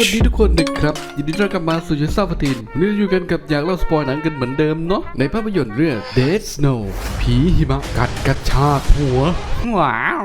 วัสดีทุกคนนะครับยินดีต้อนรับกลับมาสู่ยูซ่าฟตินวันนี้เราอยู่กันกับอยากเล่าสปอยหนังกันเหมือนเดิมเนาะในภาพยนตร์เรื่อง Dead Snow ผีหิมะกัดกระชากหัวว้าว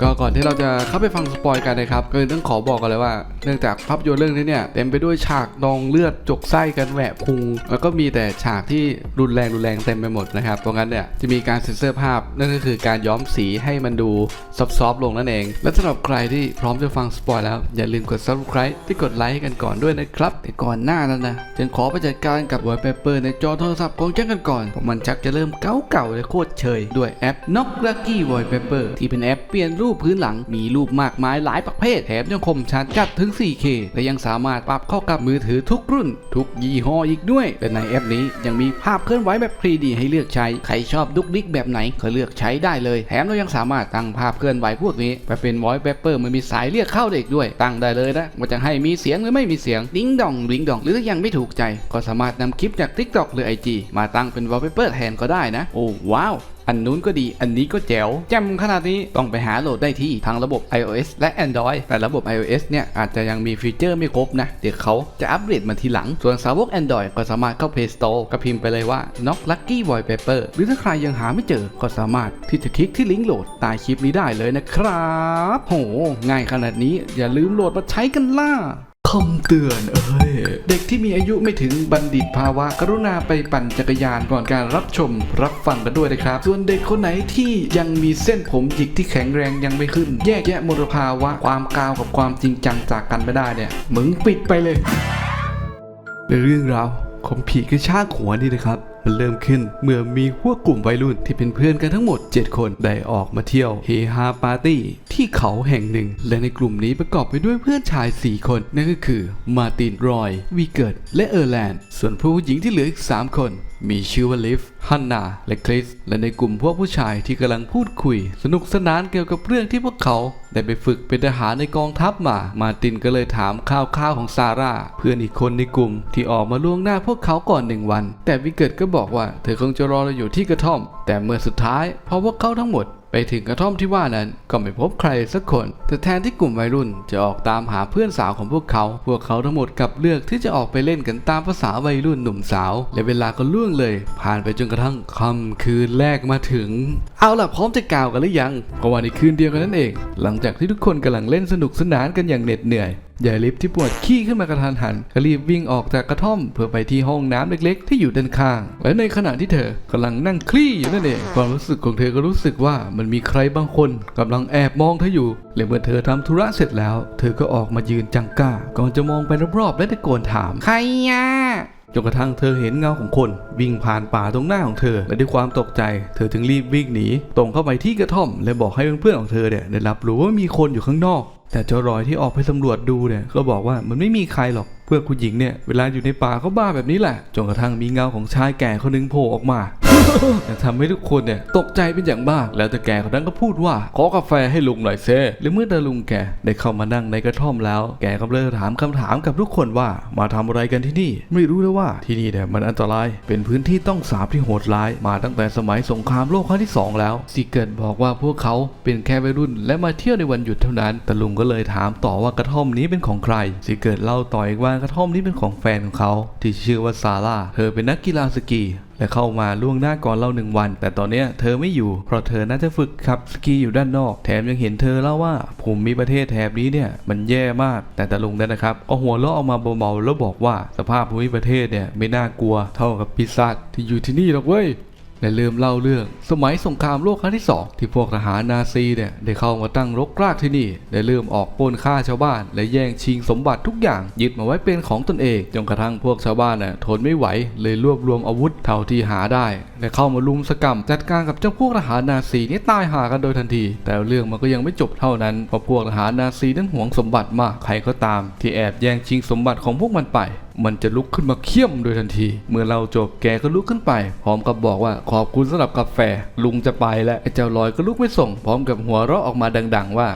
ก็ก่อนที่เราจะเข้าไปฟังสปอยกันนะครับก็ต้องขอบอกกันเลยว่า เนื่องจากภาพยนตร์เรื่องนี้เนี่ยเต็มไปด้วยฉากนองเลือดจกไส้กันแหวะพุง แล้วก็มีแต่ฉากที่รุนแรงรุนแรงเต็มไปหมดนะครับตรงนั้นเนี่ยจะมีการเซ็นเซอร์ภาพนั่นก็คือการย้อมสีให้มันดูซอฟต์ๆลงนั่นเอง และสำหรับใครที่พร้อมจะฟังสปอยแล้วอย่าลืมกด subscribe ที่กดดไลค์กันก่อนด้วยนะครับแต่ก่อนหน้านั้นนะจึงขอไปจัดการกับ wallpaper ในจอโทรศัพท์ของแจ้งกันก่อนเพราะมันชักจะเริ่มเก่าๆเลยโคตรเชยด้วยแอป Knock Lucky Wallpaper ที่เป็นแอปเปลี่ยนรูปพื้นหลังมีรูปมากมายหลายประเภทแถมยังคมชัดจัดถึง 4K และยังสามารถปรับเข้ากับมือถือทุกรุ่น ทุกยี่ห้ออีกด้วยและในแอปนี้ยังมีภาพเคลื่อนไหวแบบ 3D ให้เลือกใช้ใครชอบดุกดิกแบบไหนก็เลือกใช้ได้เลย แถมเรายังสามารถตั้งภาพเคลื่อนไหวพวกนี้ไปเป็น voice paper มันมีสายเรียกเข้าได้อีกด้วยตั้งได้เลยนะว่าจะให้มีเสียงหรือไม่มีเสียงดิ้งดองดิ้งดองหรือถ้ายังไม่ถูกใจ ก็สามารถนำคลิปจาก TikTok หรือ IG มาตั้งเป็น wallpaper แทนก็ได้นะ โอ้ว้าว อันนู้นก็ดี อันนี้ก็แจ๋วแจ่มขนาดนี้ต้องไปหาโหลดได้ที่ทางระบบ iOS และ Android แต่ระบบ iOS เนี่ยอาจจะยังมีฟีเจอร์ไม่ครบนะ เดี๋ยวเขาจะอัปเดตมาทีหลัง ส่วนสาวก Android ก็สามารถเข้า Play Store ก็พิมพ์ไปเลยว่า Knock Lucky Wallpaper หรือถ้าใครยังหาไม่เจอก็สามารถที่จะคลิกที่ลิงก์โหลดใต้คลิปนี้ได้เลยนะครับ โห ง่ายขนาดนี้อย่าลืมโหลดมาใช้กันล่ะ คำเตือนเอ้ย เด็กที่มีอายุไม่ถึงบัณฑิตภาวะ กรุณาไปปั่นจักรยานก่อนการรับชมรับฟังกันด้วยนะครับ ส่วนเด็กคนไหนที่ยังมีเส้นผมหยิกที่แข็งแรงยังไม่ขึ้น แยกแยะมลภาวะความกาวกับความจริงจังจากกันไม่ได้เนี่ยมึงปิดไปเลย ในเรื่องราวของผีกระชากหัวนี่นะครับ เริ่มขึ้นเมื่อมีพวกกลุ่มวัยรุ่นที่เป็นเพื่อนกันทั้งหมด 7 คนได้ออกมาเที่ยวเฮฮาปาร์ตี้ที่เขาแห่งหนึ่ง และในกลุ่มนี้ประกอบไปด้วยเพื่อนชาย 4 คน นั่นก็คือมาตินรอยวีเกิร์ตและเออร์แลนด์ ส่วนผู้หญิงที่เหลืออีก 3 คนมีชื่อว่าลิฟฮันนาและคริส และในกลุ่มพวกผู้ชายที่กำลังพูดคุย สนุกสนานเกี่ยวกับเรื่องที่พวกเขา ได้ไปฝึกเป็นทหารในกองทัพมา มาตินก็เลยถามข่าวๆของซาร่า เพื่อนอีกคนในกลุ่มที่ออกมาล่วงหน้าพวกเขาก่อนหนึ่งวัน แต่วิกเกิตก็บอกว่าเธอคงจะรอเราอยู่ที่กระท่อม แต่เมื่อสุดท้ายพอพวกเขาทั้งหมด ไปถึงกระท่อมที่ว่านั้นก็ไม่พบใครสักคน แต่แทนที่กลุ่มวัยรุ่นจะออกตามหาเพื่อนสาวของพวกเขา พวกเขาทั้งหมดกลับเลือกที่จะออกไปเล่นกันตามภาษาวัยรุ่นหนุ่มสาว และเวลาก็ล่วงเลย ผ่านไปจนกระทั่งค่ำคืนแรกมาถึง เอาล่ะพร้อมจะกล่าวกันหรือยังก็วันในคืนเดียวกันนั่นเอง หลังจากที่ทุกคนกำลังเล่นสนุกสนานกันอย่างเหน็ดเหนื่อย ยายลิฟที่ปวดขี้ขึ้นมากระทันหันก็รีบวิ่งออกจากกระท่อม เพื่อไปที่ห้องน้ำเล็กๆ ที่อยู่ด้านข้าง และในขณะที่เธอกำลังนั่งคลี่อยู่นั่นเองความรู้สึกของเธอก็รู้สึกว่ามันมีใครบางคนกำลังแอบมองเธออยู่และเมื่อเธอทำธุระเสร็จแล้ว เธอก็ออกมายืนจังก้าก่อนจะมองไปรอบๆและตะโกนถาม ใครอะ จนกระทั่งเธอเห็นเงาของคนวิ่งผ่านป่าตรงหน้าของเธอ และด้วยความตกใจ เธอจึงรีบวิ่งหนีตรงเข้าไปที่กระท่อม และบอกให้เพื่อนๆของเธอเนี่ยได้รับรู้ว่ามีคนอยู่ข้างนอก แต่เจ้ารอยที่ออกไปสำรวจดูเนี่ยก็บอกว่ามันไม่มีใครหรอกเพื่อนคุณหญิงเนี่ยเวลาอยู่ในป่าเขาบ้าแบบนี้แหละจนกระทั่งมีเงาของชายแก่คนหนึงโผล่ออกมา ทำให้ทุกคนเนี่ยตกใจเป็นอย่างมาก แล้วแต่แก่คนนั้นก็พูดว่า ขอกาแฟให้ลุงหน่อยเซ่หรือเมื่อตาลุงแกได้เข้ามานั่งในกระท่อมแล้ว แกก็เลยถามคำถามกับทุกคนว่ามาทำอะไรกันที่นี่ ไม่รู้เลยว่าที่นี่เนี่ยมันอันตราย เป็นพื้นที่ต้องสาบที่โหดร้าย มาตั้งแต่สมัยสงครามโลกครั้งที่สองแล้วซีเกิลบอกว่าพวกเขาเป็นแค่วัยรุ่น และมาเที่ยวในวันหยุดเท่านั้นตาลุงก็เลยถามต่อว่ากระท่อมนี้เป็นของใครซีเกิลเล่าต่ออีกว่ากระท่อมนี้เป็นของแฟนของเขา ที่ชื่อว่าซาร่าเธอเป็นนักกีฬาสกี และเข้ามาล่วงหน้าก่อนเราหนึ่งวัน แต่ตอนเนี้ยเธอไม่อยู่ เพราะเธอน่าจะฝึกขับสกีอยู่ด้านนอก แถมยังเห็นเธอเล่าว่าภูมิประเทศแถบนี้เนี่ยมันแย่มาก แต่ตาลุงนั่นนะครับก็หัวเราะออกมาเบาๆแล้วบอกว่าสภาพภูมิประเทศเนี่ยไม่น่ากลัวเท่ากับปีศาจที่อยู่ที่นี่หรอกเว้ย และเริ่มเล่าเรื่อง สมัยสงครามโลกครั้งที่สองที่พวกทหารนาซีเนี่ยได้เข้ามาตั้งรกรากที่นี่ ได้เริ่มออกปล้นฆ่าชาวบ้าน และแย่งชิงสมบัติทุกอย่าง ยึดมาไว้เป็นของตนเองจนกระทั่งพวกชาวบ้านน่ะทนไม่ไหว เลยรวบรวมอาวุธเท่าที่หาได้และเข้ามาลุมสกรรมจัดการกับเจ้าพวกทหารนาซีนี่ตายหากันโดยทันที แต่เรื่องมันก็ยังไม่จบเท่านั้นเพราะพวกทหารนาซีนั้นหวงสมบัติมากใครก็ตาม ที่แอบแย่งชิงสมบัติของพวกมันไป มันจะลุกขึ้นมาเคี่ยมโดยทันที เมื่อเราจบแกก็ลุกขึ้นไป พร้อมกับบอกว่าขอบคุณสำหรับกาแฟ ลุงจะไปแล้วไอ้เจ้าลอยก็ลุกไม่ส่ง พร้อมกับหัวเราะออกมาดัง ๆ ว่า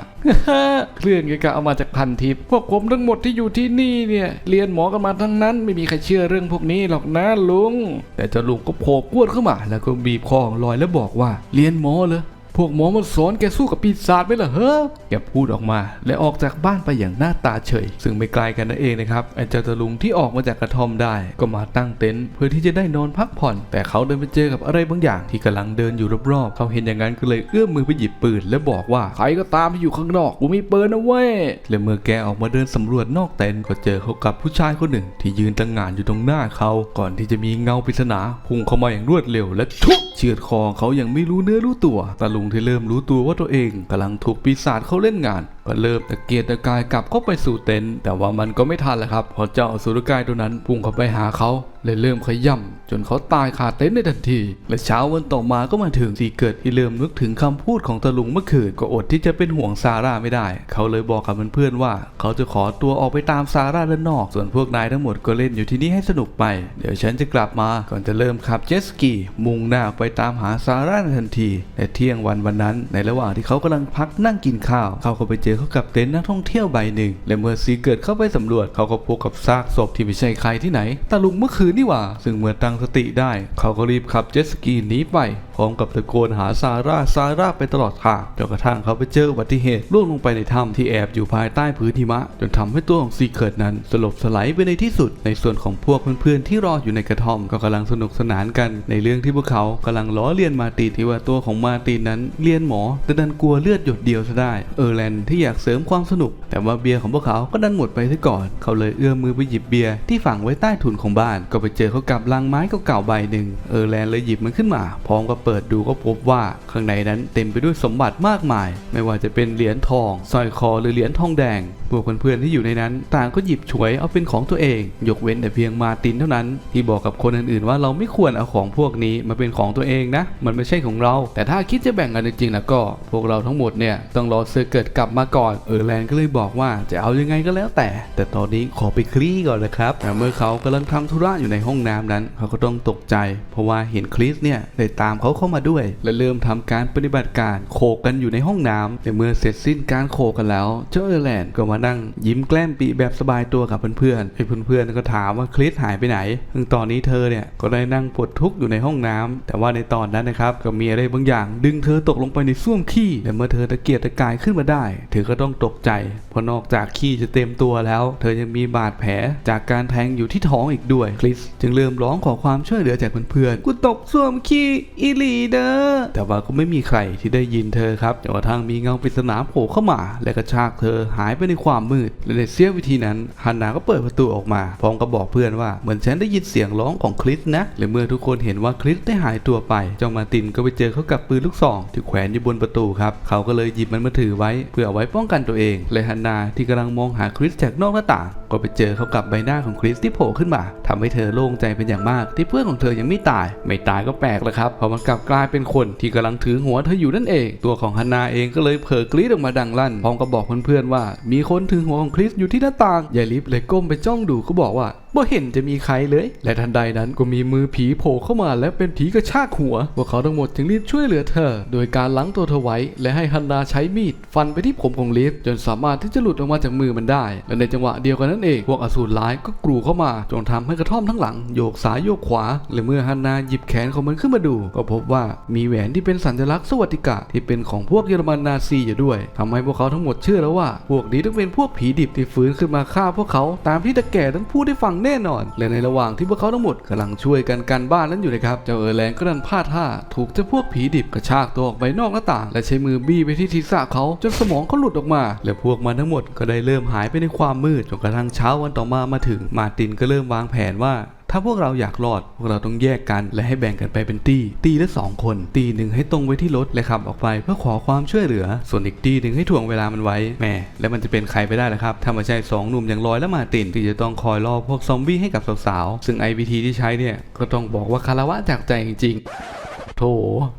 เครื่องแกก็เอามาจากพันทิพย์พวกผมทั้งหมดที่อยู่ที่นี่เนี่ยเรียนหมอกันมาทั้งนั้น ไม่มีใครเชื่อเรื่องพวกนี้หรอกนะลุง แต่เจ้าลุงก็โผล่กวดเข้ามา แล้วก็บีบคอลอยแล้วบอกว่า เรียนหมอเหรอ วกหมอมันสอนแกสู้กับปีศาจไหมล่ะเฮ้อแกพูดออกมา และออกจากบ้านไปอย่างหน้าตาเฉย ซึ่งไม่ไกลกันนั่นเองนะครับไอ้เจ้าตะลุงที่ออกมาจากกระท่อมได้ ก็มาตั้งเต็นท์เพื่อที่จะได้นอนพักผ่อน แต่เขาเดินไปเจอกับอะไรบางอย่าง ที่กำลังเดินอยู่รอบๆเขาเห็นอย่างนั้นก็เลยเอื้อมมือไปหยิบปืน และบอกว่าใครก็ตามที่อยู่ข้างนอกกูมีปืนนะเว้ยและเมื่อแกออกมาเดินสำรวจนอกเต็นท์ก็เจอเขากับผู้ชายคนหนึ่ง ที่ยืนตั้งงานอยู่ตรงหน้าเขา ก่อนที่จะมีเงาปริศนาพุ่งเข้ามาอย่างรวดเร็ว และทุบเชือดคอเขาอย่างไม่รู้เนื้อรู้ตัวตาลุงที่เริ่มรู้ตัวว่าตัวเองกำลังถูกปีศาจเขาเล่นงาน ก็เริ่มตะเกียกตะกายกลับเข้าไปสู่เต็นท์แต่ว่ามันก็ไม่ทันแล้วครับเพราะเจ้าอสุรกายตัวนั้นพุ่งเข้าไปหาเขาเลยเริ่มขย่ำจนเขาตายคาเต็นท์ในทันที และเช้าวันต่อมาก็มาถึงที่เกิดที่เริ่มนึกถึงคำพูดของตาลุงเมื่อคืนก็อดที่จะเป็นห่วงซาร่าไม่ได้ เขาเลยบอกกับเพื่อนๆว่า เขาจะขอตัวออกไปตามซาร่าด้านนอก ส่วนพวกนายทั้งหมดก็เล่นอยู่ที่นี่ให้สนุกไป เดี๋ยวฉันจะกลับมาก่อนจะเริ่มขับเจ็ตสกีมุ่งหน้าไปตามหาซาร่าในทันทีและเที่ยงวันวันนั้น ในระหว่างที่เขากำลังพักนั่งกินข้าวเขาก็ไปเจอเขากับเต็นท์นักท่องเที่ยวใบหนึ่ง และเมื่อซีเกิดเข้าไปสำรวจเขาก็พบกับซากศพที่ไม่ใช่ใครที่ไหนตาลุงเมื่อคืนนี่หว่า ซึ่งเมื่อตั้งสติได้ เขาก็รีบขับเจ็ตสกีหนีไป พร้อมกับตะโกนหาซาร่าซาร่าไปตลอดทางจนกระทั่งเขาไปเจออุบัติเหตุล่วงลงไปในถ้ำที่แอบอยู่ภายใต้พื้นหิมะ จนทำให้ตัวของซีเกิดนั้น สลบสลายไปในที่สุด ในส่วนของพวกเพื่อนๆที่รออยู่ในกระท่อมก็กำลังสนุกสนานกันในเรื่องที่พวกเขากำลังล้อเลียนมาติที่ว่าตัวของมาตินนั้นเรียนหมอแต่ดันกลัวเลือดหยดเดียวซะได้ เออร์แลนด์ที่อยากเสริมความสนุก แต่ว่าเบียร์ของพวกเขาก็ดันหมดไปซะก่อน เขาเลยเอื้อมมือไปหยิบเบียร์ที่ฝังไว้ใต้ถุนของบ้าน ก็ไปเจอเขากับลังไม้เก่าๆใบหนึ่งเออแลนเลยหยิบมันขึ้นมา พร้อมกับเปิดดูก็พบว่าข้างในนั้นเต็มไปด้วยสมบัติมากมาย ไม่ว่าจะเป็นเหรียญทองสร้อยคอหรือเหรียญทองแดงพวกเพื่อนๆที่อยู่ในนั้น ต่างก็หยิบฉวยเอาเป็นของตัวเอง ยกเว้นแต่เพียงมาตินเท่านั้น ที่บอกกับคนอื่นๆว่าเราไม่ควรเอาของพวกนี้มาเป็นของตัวเองนะ มันไม่ใช่ของเรา แต่ถ้าคิดจะแบ่งกันจริงๆแล้วก็ พวกเราทั้งหมดเนี่ยต้องรอเซอร์เกิดกลับมาก่อนเออร์แลนด์ก็เลยบอกว่าจะเอายังไงก็แล้วแต่ แต่ตอนนี้ขอไปคลี่ก่อนนะครับแต่เมื่อเขากำลังทำธุระอยู่ในห้องน้ำนั้น เขาก็ต้องตกใจ เพราะว่าเห็นคริสเนี่ยได้ตามเขาเข้ามาด้วย และเริ่มทำการปฏิบัติการโขกกันอยู่ในห้องน้ำแต่เมื่อเสร็จสิ้นการโขกกันแล้ว เจ้าเออร์แลนด์ก็มานั่งยิ้มแกล้มปีแบบสบายตัวกับเพื่อนๆไอ้เพื่อนๆก็ถามว่าคริสหายไปไหนซึ่งตอนนี้เธอเนี่ยก็ได้นั่งปวดทุกข์อยู่ในห้องน้ำแต่ว่าในตอนนั้นนะครับก็มีอะไรบางอย่าง ดึงเธอตกลงไปในส้วมขี้และเมื่อเธอตะเกียกตะกายขึ้นมาได้ เธอก็ต้องตกใจ เพราะนอกจากขี้จะเต็มตัวแล้ว เธอยังมีบาดแผลจากการแทงอยู่ที่ท้องอีกด้วย คริสจึงเริ่มร้องขอความช่วยเหลือจากเพื่อนๆ กูตกส้วมขี้อีลีเด้อแต่ว่าก็ไม่มีใครที่ได้ยินเธอครับจนกระทั่งมีเงาปริศนาโผล่เข้ามา และกระชากเธอหายไปในความมืด และในเสี้ยววิธีนั้นฮันนาก็เปิดประตูออกมาพร้อมกับบอกเพื่อนว่าเหมือนฉันได้ยินเสียงร้องของคริสนะและเมื่อทุกคนเห็นว่าคริสได้หายตัวไปจ้ามารตินก็ไปเจอเขากับปืนลูกซองที่แขวนอยู่บนประตูครับเขาก็เลยหยิบมันมาถือไว้เพื่อเอาไว้ป้องกันตัวเองและฮันนาที่กำลังมองหาคริสจากนอกหน้าต่าง ก็ไปเจอเขากับใบหน้าของคริสที่โผล่ขึ้นมาทำให้เธอโล่งใจเป็นอย่างมาก ที่เพื่อนของเธอยังไม่ตาย ไม่ตายก็แปลกแล้วครับเพราะมันกลับกลายเป็นคนที่กำลังถือหัวเธออยู่นั่นเอง ตัวของฮันนาเองก็เลยเผลอกรีดออกมาดังลั่นพร้อมกับบอกเพื่อนๆว่า มีคนถือหัวของคริสอยู่ที่หน้าต่างยายลิฟเลยก้มไปจ้องดูก็บอกว่า บ่เห็นจะมีใครเลย และทันใดนั้นก็มีมือผีโผล่เข้ามาและเป็นผีกระชากหัว พวกเขาทั้งหมดจึงรีบช่วยเหลือเธอ โดยการล้างตัวเธอไว้ และให้ฮันนาใช้มีดฟันไปที่ผมของลิฟจนสามารถที่จะหลุดออกมาจากมือมันได้ และในจังหวะเดียวกันนั้นเอง พวกอสูรร้ายก็กรูเข้ามา จนทำให้กระท่อมทั้งหลังโยกซ้ายโยกขวา และเมื่อฮันนาหยิบแขนของมันขึ้นมาดู ก็พบว่ามีแหวนที่เป็นสัญลักษณ์สวัสดิกะที่เป็นของพวกเยอรมันนาซีอยู่ด้วยทำให้พวกเขาทั้งหมดเชื่อแล้วว่า พวกนี้ต้องเป็นพวกผีดิบที่ฟื้นขึ้นมาฆ่าพวกเขาตามที่ตะแก่นั้นพูดได้ฟังแนน่นอน และในระหว่างที่พวกเขาทั้งหมดกำลังช่วยกันกันบ้านนั้นอยู่นะครับ เจ้าเออร์แลงก็ดันพลาดท่า ถูกเจ้าพวกผีดิบกระชากตัวออกไปนอกหน้าต่าง และใช้มือบี้ไปที่ศีรษะเขาจนสมองเขาหลุดออกมา และพวกมันทั้งหมดก็ได้เริ่มหายไปในความมืดจนกระทั่งเช้าวันต่อมามาถึง มาตินก็เริ่มวางแผนว่า ถ้าพวกเราอยากรอด พวกเราต้องแยกกันและให้แบ่งกันไปเป็นตีตีละสองคน ตีหนึ่งให้ตรงไว้ที่รถและขับออกไปเพื่อขอความช่วยเหลือ ส่วนอีกตีหนึ่งให้ถ่วงเวลามันไว้แหมแล้วมันจะเป็นใครไปได้ล่ะครับถ้าไม่ใช่สองหนุ่มอย่างลอยและมาตินที่จะต้องคอยล่อพวกซอมบี้ให้กับสาวๆซึ่งไอวิธีที่ใช้เนี่ยก็ต้องบอกว่าคารวะจากใจจริงๆโถ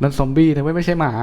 นั่นซอมบี้นะไม่ไม่ใช่หมา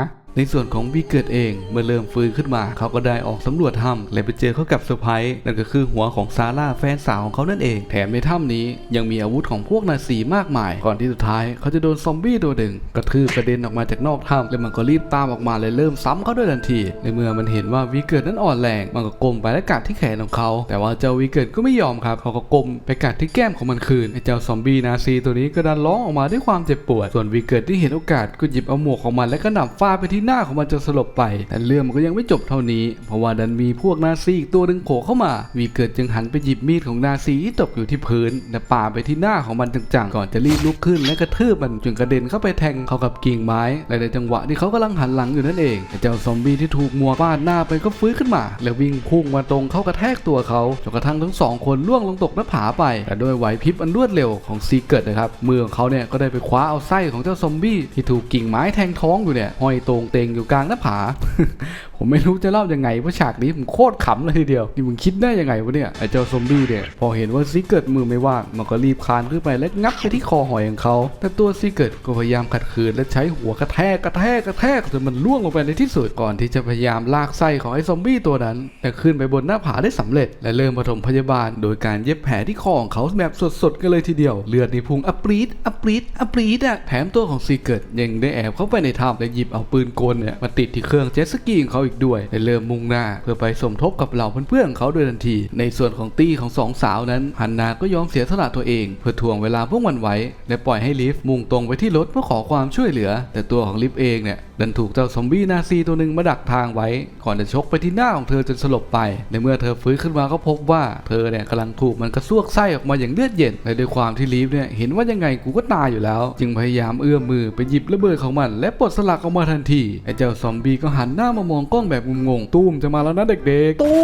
ในส่วนของวีเกิดเองเมื่อเริ่มฟื้นขึ้นมา เขาก็ได้ออกสำรวจถ้ำและไปเจอเขากับเซอร์ไพรส์นั่นก็คือหัวของซาร่าแฟนสาวของเขานั่นเอง แถมในถ้ำนี้ยังมีอาวุธของพวกนาซีมากมาย ก่อนที่สุดท้ายเขาจะโดนซอมบี้ตัวหนึ่งกระทืบกระเด็นออกมาจากนอกถ้ำและมันก็รีบตามออกมาเลยเริ่มซ้ำเขาด้วยทันที ในเมื่อมันเห็นว่าวีเกิดนั้นอ่อนแรง มันก็ก้มไปและกัดที่แขนของเขา แต่ว่าเจ้าวีเกิดก็ไม่ยอมครับเขาก็ก้มไปกัดที่แก้มของมันคืนไอ้เจ้าซอมบี้นาซีตัวนี้ก็ดันร้องออกมาด้วยความเจ็บปวด ส่วนวีเกิดที่เห็นโอกาสก็หยิบเอาหมวกของมันและก็หนำฟาไปที่หน้าของมันจนสลบไป แต่เรื่องมันก็ยังไม่จบเท่านี้ เพราะว่าดันมีพวกนาซีอีกตัวหนึ่งโผล่เข้ามา วีเกิดจึงหันไปหยิบมีดของนาซีที่ตกอยู่ที่พื้นและป่าไปที่หน้าของมันจังๆ ก่อนจะรีบลุกขึ้นและกระทืบมันจนกระเด็นเข้าไปแทงเข้ากับกิ่งไม้ และในจังหวะที่เขากำลังหันหลังอยู่นั่นเองเจ้าซอมบี้ที่ถูกมัวฟาดหน้าไปก็ฟื้นขึ้นมา แล้ววิ่งพุ่งมาตรงเข้ากระแทกตัวเขาจนกระทั่งทั้งสองคนล่วงลงตกหน้าผาไปแต่ด้วยไหวพริบอันรวดเร็วของซีเกิร์ตนะครับมือของเขาเนี่ยก็ได้ไปคว้าเอาไส้ของเจ้าซอมบี้ที่ถูกกิ่งไม้แทงท้องอยู่เนี่ยห้อยตรงเตงอยู่กลางหน้าผา ผมไม่รู้จะเล่ายังไงเพราะฉากนี้ผมโคตรขำเลยทีเดียวนี่มึงคิดได้ยังไงวะเนี่ยไอ้เจ้าซอมบี้เนี่ยพอเห็นว่าซีเกิร์ตมือไม่ว่างมันก็รีบคานขึ้นไปและงับไปที่คอหอยของเขาแต่ตัวซีเกิร์ตก็พยายามขัดขืนและใช้หัวกระแทกกระแทกกระแทกจนมันล่วงลงไปในที่สุดก่อนที่จะพยายามลากไส้ของไอ้ซอมบี้ตัวนั้นแต่ขึ้นไปบนหน้าผาได้สำเร็จ และเริ่มปฐมพยาบาล โดยการเย็บแผลที่คอของเขาแบบสดๆกันเลยทีเดียว เลือดในพุงอัปรีดอัปรีดอัปรีดอะแถมตัวของซีเกิร์ตยังได้แอบเข้าไปในถ้ำและหยิบเอาปืนกลเนี่ยมาติดที่เครื่องเจ็ตสกีของเขาอีกด้วยและเริ่มมุ่งหน้า เพื่อไปสมทบกับเหล่าเพื่อนๆของเขาโดยทันที ในส่วนของตี้ของสองสาวนั้นฮันนาก็ยอมเสียสละตัวเอง เพื่อทวงเวลาพวกมันไว้ และปล่อยให้ลิฟมุ่งตรงไปที่รถเพื่อขอความช่วยเหลือ แต่ตัวของลิฟเองเนี่ยดันถูกเจ้าซอมบี้นาซีตัวหนึ่งมาดักทางไว้ ก่อนจะชกไปที่หน้าของเธอจนสลบไป ในเมื่อเธอฟื้นขึ้นมาก็พบว่าเธอเนี่ยกำลังถูกมันกระซวกไส้ออกมาอย่างเลือดเย็นและด้วยความที่ลีฟเนี่ยเห็นว่ายังไงกูก็ตายอยู่แล้ว จึงพยายามเอื้อมมือไปหยิบระเบิดของมัน และปลดสลักออกมาทันทีไอ้เจ้าซอมบี้ก็หันหน้ามามองกล้องแบบงงๆตุ้มจะมาแล้วนะเด็กๆตุ้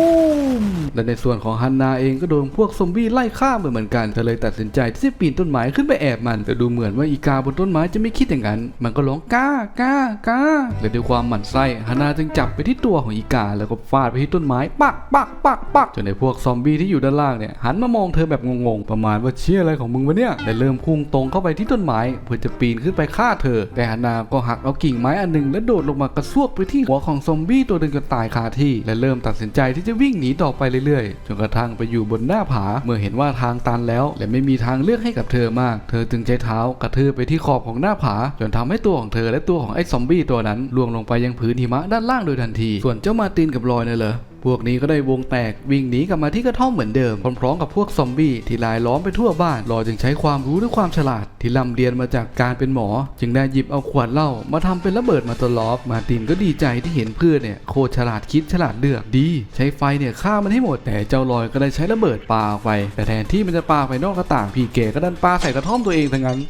มและในส่วนของฮันนาเองก็โดนพวกซอมบี้ไล่ฆ่าเหมือนกันเธอเลยตัดสินใจที่จะปีนต้นไม้ขึ้นไปแอบมัน แต่ดูเหมือนว่าอีกาบนต้นไม้จะไม่คิดอย่างนั้น มันก็ร้องก้าก้าก้าและด้วยความหมั่นไส้ฮันนาจึงจับไปที่ตัวของอีกา แล้วก็ฟาดไปที่ต้นไม้ปักปักปักปักจนในพวกซอมบี้ที่อยู่ด้านล่างเนี่ยหันมามองเธอแบบงงๆประมาณว่าเชี่ยอะไรของมึงวะเนี่ยและเริ่มพุ่งตรงเข้าไปที่ต้นไม้ เพื่อจะปีนขึ้นไปฆ่าเธอ แต่ฮันนาก็หักเอากิ่งไม้อันหนึ่งและโดดลงมากระซวกไปที่หัวของซอมบี้ตัวหนึ่งจนตายคาที่ และเริ่มตัดสินใจที่จะวิ่งหนีต่อไปเรื่อยๆ จนกระทั่งไปอยู่บนหน้าผา เมื่อเห็นว่าทางตันแล้ว และไม่มีทางเลือกให้กับเธอมาก เธอจึงใช้เท้ากระทืบไปที่ขอบของหน้าผา จนทำให้ตัวของเธอและตัวของไอ้ซอมบี้ตัวนั้นล่วงลงไปยังพื้นหิมะด้านล่างโดยทันที ส่วนเจ้ามาตินกับลอยเนี่ยเหรอ พวกนี้ก็ได้วงแตกวิ่งหนีกลับมาที่กระท่อมเหมือนเดิมพร้อมๆกับพวกซอมบี้ที่ลายล้อมไปทั่วบ้านรอจึงใช้ความรู้และความฉลาด ที่ร่ำเรียนมาจากการเป็นหมอ จึงได้หยิบเอาขวดเหล้ามาทำเป็นระเบิดมาตลอฟมาตินก็ดีใจที่เห็นเพื่อนเนี่ยโคตรฉลาดคิดฉลาดเลือกดี ใช้ไฟเนี่ยฆ่ามันให้หมด แต่เจ้าลอยก็ได้ใช้ระเบิดปาออกไป แต่แทนที่มันจะปาไปนอกหน้าต่างพี่เก๋ก็ดันปาใส่กระท่อมตัวเองทั้งนั้น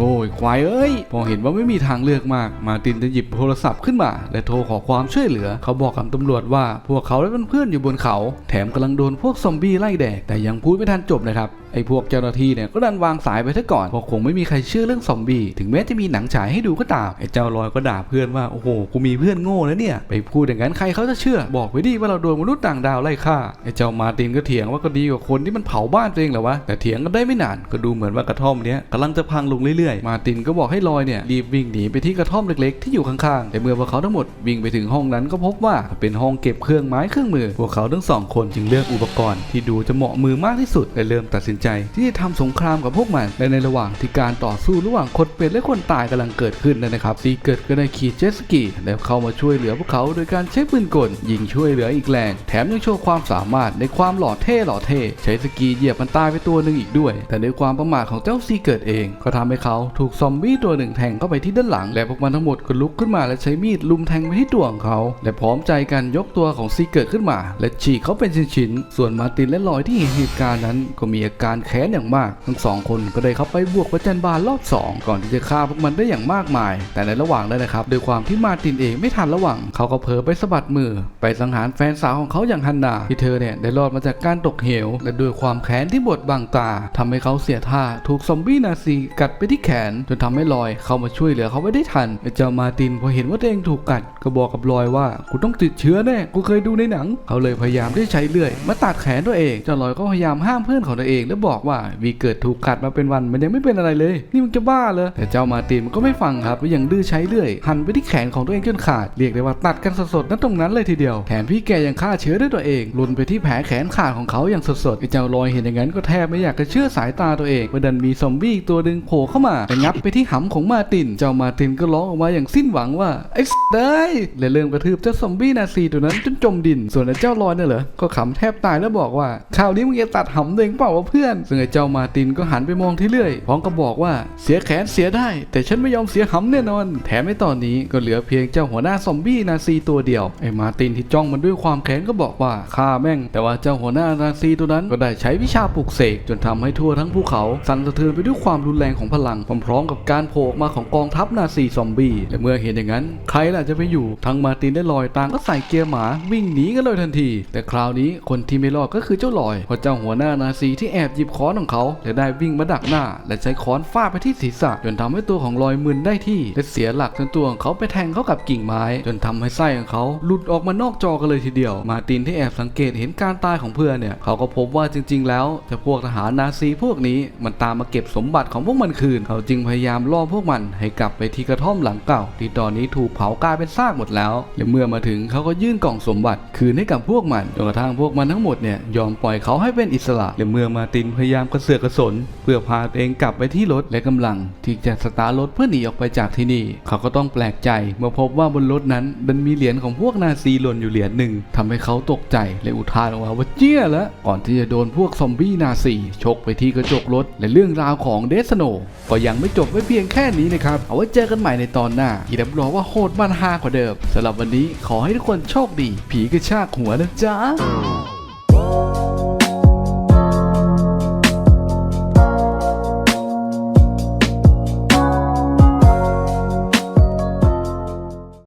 โอ้ยควายเอ้ย พอเห็นว่าไม่มีทางเลือกมาก มาตินจะหยิบโทรศัพท์ขึ้นมา และโทรขอความช่วยเหลือ เขาบอกกับตำรวจว่าพวกเขาและเพื่อนๆอยู่บนเขา แถมกำลังโดนพวกซอมบี้ไล่แดกแต่ยังพูดไม่ทันจบเลยครับ อ้พวกเจ้าหน้าที่เนี่ยก็ดันวางสายไปซะก่อนเพราะคงไม่มีใครเชื่อเรื่องซอมบี้ถึงแม้จะมีหนังฉายให้ดูก็ตามไอ้เจ้าลอยก็ด่าเพื่อนว่าโอ้โหกูมีเพื่อนโง่แล้วเนี่ยไปพูดอย่างนั้นใครเขาจะเชื่อบอกไปดิว่าเราโดนมนุษย์ต่างดาวไล่ฆ่าไอ้เจ้ามาตินก็เถียงว่าก็ดีกว่าคนที่มันเผาบ้านตัวเองเหรอวะแต่เถียงกันได้ไม่นานก็ดูเหมือนว่ากระท่อมเนี้ยกำลังจะพังลงเรื่อยๆ มาตินก็บอกให้ลอยเนี่ยรีบวิ่งหนีไปที่กระท่อมเล็กๆ ที่อยู่ข้างๆแต่เมื่อพวกเขาทั้งหมดวิ่งไปถึงห้องนั้นก็พบว่าเป็นห้องเก็บเครื่องไม้เครื่องมือพวกเขาทั้งสองคนจึงเลือกอุปกรณ์ที่ดูจะเหมาะมือมากที่สุดและเริ่มตัดสินใจที่จะทำสงครามกับพวกมันและในระหว่างที่การต่อสู้ระหว่างคนเป็นและคนตายกำลังเกิดขึ้นนะครับซีเกิดก็ได้ขี่เจ็ตสกีและเข้ามาช่วยเหลือพวกเขาโดยการใช้ปืนกลยิงช่วยเหลืออีกแรงแถมยังโชว์ความสามารถในความหล่อเท่หล่อเท่ใช้สกีเหยียบมันตายไปตัวหนึ่งอีกด้วย แต่ในความประมาทของเจ้าซีเกิดเองก็ทำให้เขาถูกซอมบี้ตัวหนึ่งแทงเข้าไปที่ด้านหลัง และพวกมันทั้งหมดก็ลุกขึ้นมาและใช้มีดลุมแทงไปที่ตัวของเขา และพร้อมใจกันยกตัวของซีเกิดขึ้นมา และฉีกเขาเป็นชิ้นๆส่วนมาตินและลอยที่เห็นเหตุการณ์นั้นก็มีอาการการแค้นอย่างมาก ทั้งสองคนก็ได้เข้าไปบวกประจันบานรอบสองก่อนที่จะฆ่าพวกมันได้อย่างมากมาย แต่ในระหว่างนั้นนะครับด้วยความที่มาตินเองไม่ทันระหว่างเขาก็เผลอไปสะบัดมือ ไปสังหารแฟนสาวของเขาอย่างฮันนาที่เธอเนี่ยได้รอดมาจากการตกเหว และด้วยความแค้นที่บดบังตาทำให้เขาเสียท่าถูกซอมบี้นาซีกัดไปที่แขนจนทำให้ลอยเข้ามาช่วยเหลือเขาไว้ได้ทันเจ้ามาตินพอเห็นว่าตัวเองถูกกัด ก็บอกกับลอยว่ากูต้องติดเชื้อแน่กูเคยดูในหนัง เขาเลยพยายามได้ใช้เลื่อย มาตัดแขนตัวเองเจ้าลอยก็พยายามห้ามเพื่อนของตัวเองแลวบอกว่าวีเกิดถูกกัดมาเป็นวันมันยังไม่เป็นอะไรเลย นี่มึงจะบ้าเลยแต่เจ้ามาตินมันก็ไม่ฟังครับยังดื้อใช้เลื่อย หันไปที่แขนของตัวเองจนขาด เรียกได้ว่าตัดกันสดๆนั้นตรงนั้นเลยทีเดียวแถมพี่แกยังฆ่าเชื้อด้วยตัวเองลุนไปที่แผลแขนขาดของเขาอย่างสดๆไอ้เจ้าลอยเห็นอย่างนั้นก็แทบไม่อยากจะเชื่อสายตาตัวเองเมื่อดันมีซอมบี้ตัวหนึ่งโผล่เข้ามาแต่งับไปที่หำของมาติน เจ้ามาตินก็ร้องออกมาอย่างสิ้นหวังว่าไอ้ได้และเริ่มกระทืบเจ้าซอมบี้นาซีตัวนั้นจนจมดิน ส่วนไอ้เจ้าลอยเนี่ยเหรอก็ขำแทบตายแล้วบอกว่าคราวนี้มึงจะตัดหำตัวเองเปล่าวะเพื่อนอน ซึ่งไอ้เจ้ามาตินก็หันไปมองที่เลื่อย พร้อมกับบอกว่าเสียแขนเสียได้ แต่ฉันไม่ยอมเสียหำแน่นอน แถมในตอนนี้ก็เหลือเพียงเจ้าหัวหน้าซอมบี้นาซีตัวเดียว ไอ้มาตินที่จ้องมันด้วยความแค้นก็บอกว่าฆ่าแม่ง แต่ว่าเจ้าหัวหน้านาซีตัวนั้นก็ได้ใช้วิชาปลุกเสกจนทำให้ทั่วทั้งภูเขาสั่นสะเทือนไปด้วยความรุนแรงของพลังพร้อมๆกับการโผล่มาของกองทัพนาซีซอมบี้และเมื่อเห็นอย่างนั้น ใครล่ะจะไปอยู่ทั้งมาตินและลอยต่างก็ใส่เกียร์หมาวิ่งหนีกันเลยทันที แต่คราวนี้คนที่ไม่รอดก็คือเจ้าลอยเพราะเจ้าหัวหน้านาซีที่แอบหยิบค้อนของเขาและได้วิ่งมาดักหน้า และใช้ค้อนฟาดไปที่ศีรษะจนทำให้ตัวของลอยมึนได้ที่และเสียหลักจนตัวของเขาไปแทงเข้ากับกิ่งไม้ จนทำให้ไส้ของเขาหลุดออกมานอกจอกันเลยทีเดียว มาตินที่แอบสังเกตเห็นการตายของเพื่อนเนี่ยเขาก็พบว่าจริง ๆ แล้วเจะพวกทหารนาซีพวกนี้มันตามมาเก็บสมบัติของพวกมันคืน เขาจึงพยายามล่อพวกมันให้กลับไปที่กระท่อมหลังเก่า ที่ตอนนี้ถูกเผากลายเป็นซากหมดแล้วและเมื่อมาถึงเขาก็ยื่นกล่องสมบัติคืนให้กับพวกมันจนกระทั่งพวกมันทั้งหมดเนี่ยยอมปล่อยเขาให้เป็นอิสระและเมื่อมาตินพยายามกระเสือกกระสน เพื่อพาตัวเองกลับไปที่รถและกำลัง ที่จะสตาร์รถเพื่อหนีออกไปจากที่นี่ เขาก็ต้องแปลกใจเมื่อพบว่าบนรถนั้นดันมีเหรียญของพวกนาซีหล่นอยู่เหรียญหนึ่งทำให้เขาตกใจและอุทานออกมาว่าเจี้ยแล้วก่อนที่จะโดนพวกซอมบี้นาซีชกไปที่กระจกรถและเรื่องราวของเดสโนก็ยังไม่จบไว้เพียงแค่นี้นะครับเอาไว้เจอกันใหม่ในตอนหน้าที่รับรองว่าโหดมันฮากว่าเดิมสำหรับวันนี้ขอให้ทุกคนโชคดี ผีกระชากหัวนะจ๊ะ